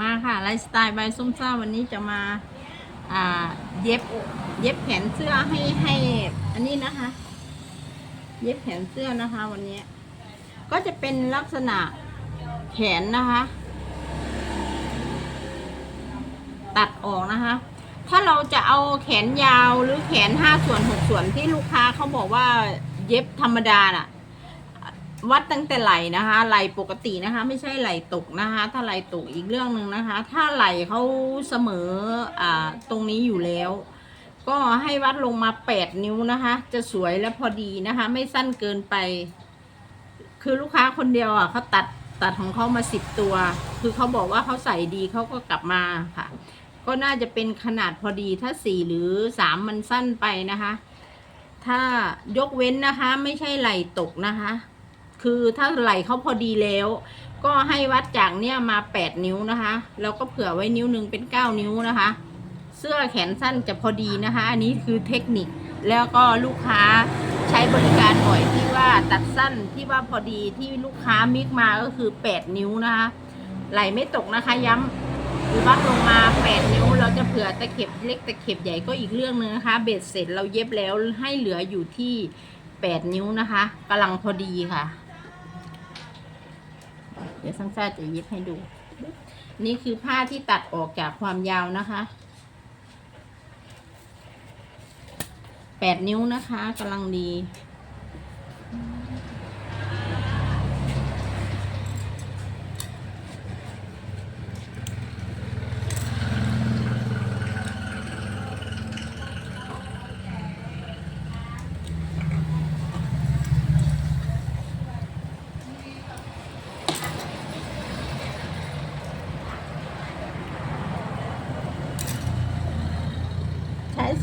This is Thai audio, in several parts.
มาค่ะไลฟ์สไตล์บายส้มซ่าวันนี้จะมาอ่าเย็บเย็บแขนเสื้อให้ให้อันนี้นะคะ เย็บแขนเสื้อนะคะ วันนี้ ก็จะเป็นลักษณะแขนนะคะ ตัดออกนะคะ ถ้าเราจะเอาแขนยาวหรือแขนห้าส่วนหกส่วนที่ลูกค้าเขาบอกว่าเย็บธรรมดาน่ะ วัดตั้งแต่ไหลนะคะไหลปกตินะคะ ไม่ใช่ไหลตกนะคะ ถ้าไหลตกอีกเรื่องหนึ่งนะคะ ถ้าไหลเขาเสมออ่าตรงนี้อยู่แล้ว ก็ให้วัดลงมาแปดนิ้วนะคะ จะสวยและพอดีนะคะ ไม่สั้นเกินไป คือลูกค้าคนเดียวอะเขาตัดตัดของเขามาสิบตัว คือเขาบอกว่าเขาใส่ดีเขาก็กลับมาค่ะ ก็น่าจะเป็นขนาดพอดีถ้าสี่หรือสามมันสั้นไปนะคะ ถ้ายกเว้นนะคะ ไม่ใช่ไหลตกนะคะ คือถ้าไหลเขาพอดีแล้ว ก็ให้วัดจากเนี่ยมาแปดนิ้วนะคะ แล้วก็เผื่อไว้นิ้วหนึ่งเป็นเก้านิ้วนะคะ เสื้อแขนสั้นจะพอดีนะคะ อันนี้คือเทคนิคแล้วก็ลูกค้าใช้บริการบ่อยที่ว่าตัดสั้นที่ว่าพอดีที่ลูกค้ามิกมาก็คือแปดนิ้วนะคะ ไหลไม่ตกนะคะย้ำวัดลงมาแปดนิ้วเราจะเผื่อตะเข็บเล็กตะเข็บใหญ่ก็อีกเรื่องหนึงนะคะ เบ็ดเสร็จเราเย็บแล้วให้เหลืออยู่ที่แปดนิ้วนะคะกำลังพอดีค่ะ เดี๋ยวสังซ่าจะเย็บให้ดู นี่คือผ้าที่ตัดออกจากความยาวนะคะแปดนิ้วนะคะกำลังดี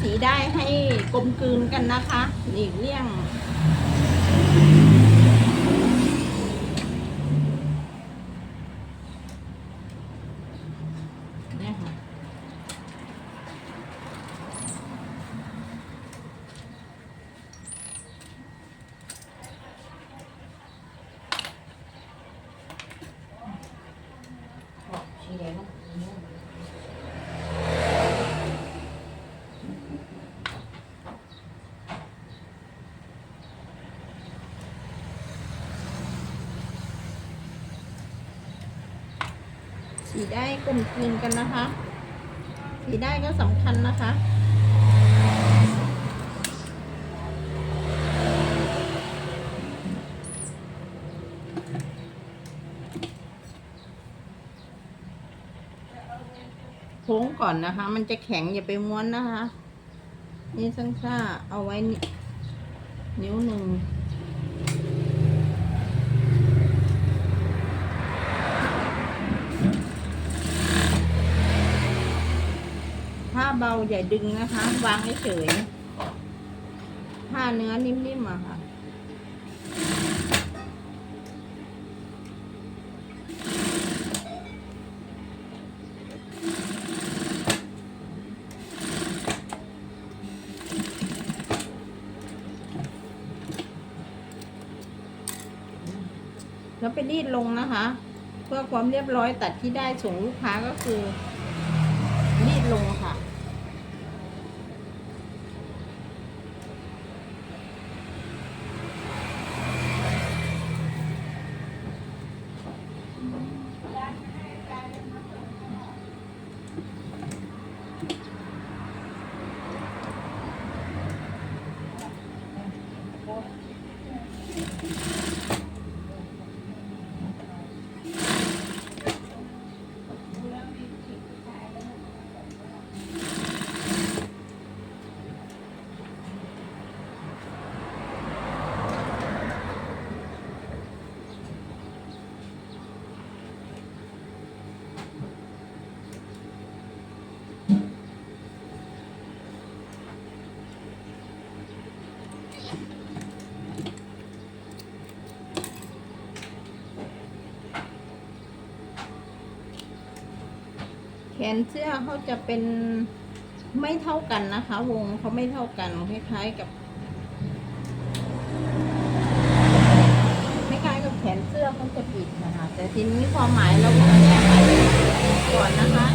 สีได้ให้กลมกลืนกันนะคะหลีกเลี่ยง เนี่ยค่ะ สีแดง ได้กลมกลืนกันนะคะ สีได้ก็สำคัญนะคะโค้งก่อนนะคะ มันจะแข็งอย่าไปม้วนนะคะ นี่สั้นซ่าเอาไว้นิ้วหนึ่ง เบาอย่าดึงนะคะ วางเฉยผ้าเนื้อนิ่มๆอะค่ะแล้วไปรีดลงนะคะ เพื่อความเรียบร้อยตัดที่ได้ส่งลูกค้าก็คือรีดลงค่ะ แขนเสื้อเขาจะเป็นไม่เท่ากันนะคะ วงเขาไม่เท่ากันคล้ายๆกับคล้ายๆกับแขนเสื้อเขาจะปิดนะคะ แต่ทีนี้ความหมายเราก็แก้ไขก่อนนะคะ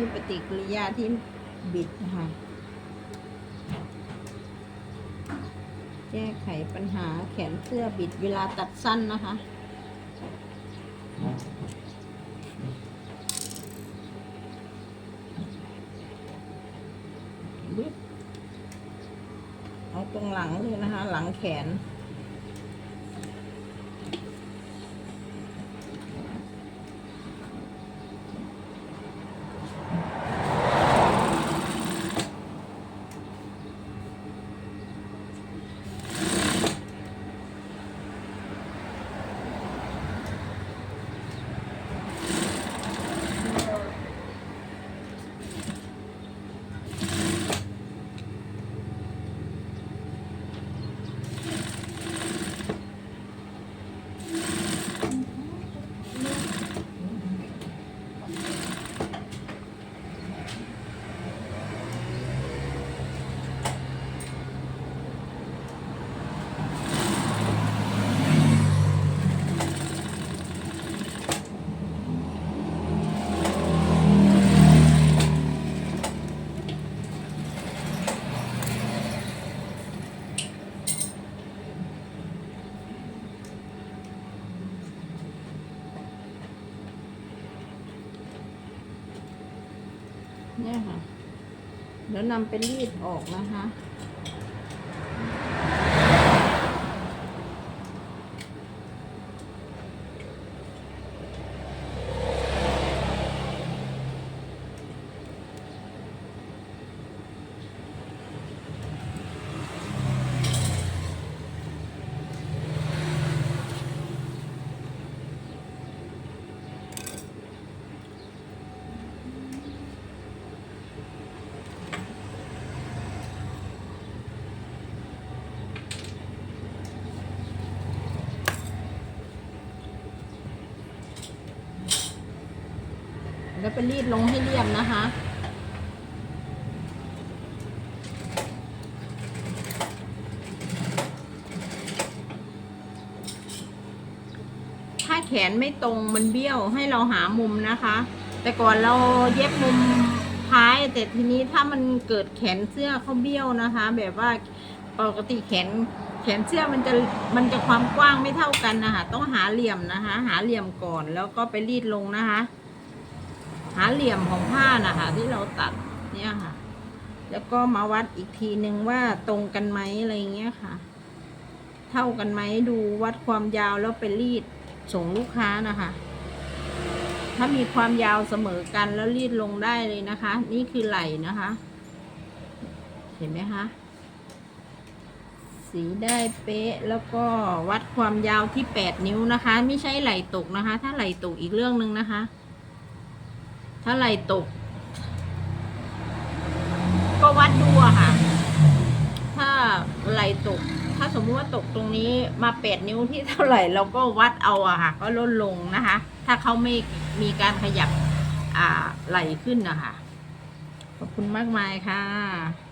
ีปฏิกิริยาที่บิดนะคะแก้ไขปัญหาแขนเสื้อบิดเวลาตัดสั้นนะคะเอาตรงหลังเลยนะคะ หลังแขน เนี่ยค่ะ เดี๋ยวนำไปรีดออกนะคะ แล้วไปรีดลงให้เรียบนะคะ ถ้าแขนไม่ตรงมันเบี้ยวให้เราหามุมนะคะ แต่ก่อนเราเย็บมุมท้ายแต่ทีนี้ถ้ามันเกิดแขนเสื้อเขาเบี้ยวนะคะ แบบว่าปกติแขนแขนเสื้อมันจะมันจะความกว้างไม่เท่ากันนะคะต้องหาเหลี่ยมนะคะ หาเหลี่ยมก่อนแล้วก็ไปรีดลงนะคะ หาเหลี่ยมของผ้านะคะที่เราตัดเนี่ยค่ะ แล้วก็มาวัดอีกทีนึงว่าตรงกันไหมอะไรเงี้ยค่ะ เท่ากันไหมดูวัดความยาวแล้วไปรีดส่งลูกค้านะคะ ถ้ามีความยาวเสมอกันแล้วรีดลงได้เลยนะคะ นี่คือไหล่นะคะ เห็นไหมคะสีได้เป๊ะแล้วก็วัดความยาวที่แปดนิ้วนะคะ ไม่ใช่ไหล่ตกนะคะ ถ้าไหล่ตกอีกเรื่องหนึ่งนะคะ ถ้าไหล่ตก ก็วัดดูอะค่ะ ถ้าไหล่ตก ถ้าสมมติว่าตกตรงนี้มาแปดนิ้วที่เท่าไหร่เราก็วัดเอาอะค่ะ ก็ลดลงนะคะ ถ้าเขาไม่มีการขยับ อ่าไหลขึ้นนะคะขอบคุณมากมายค่ะ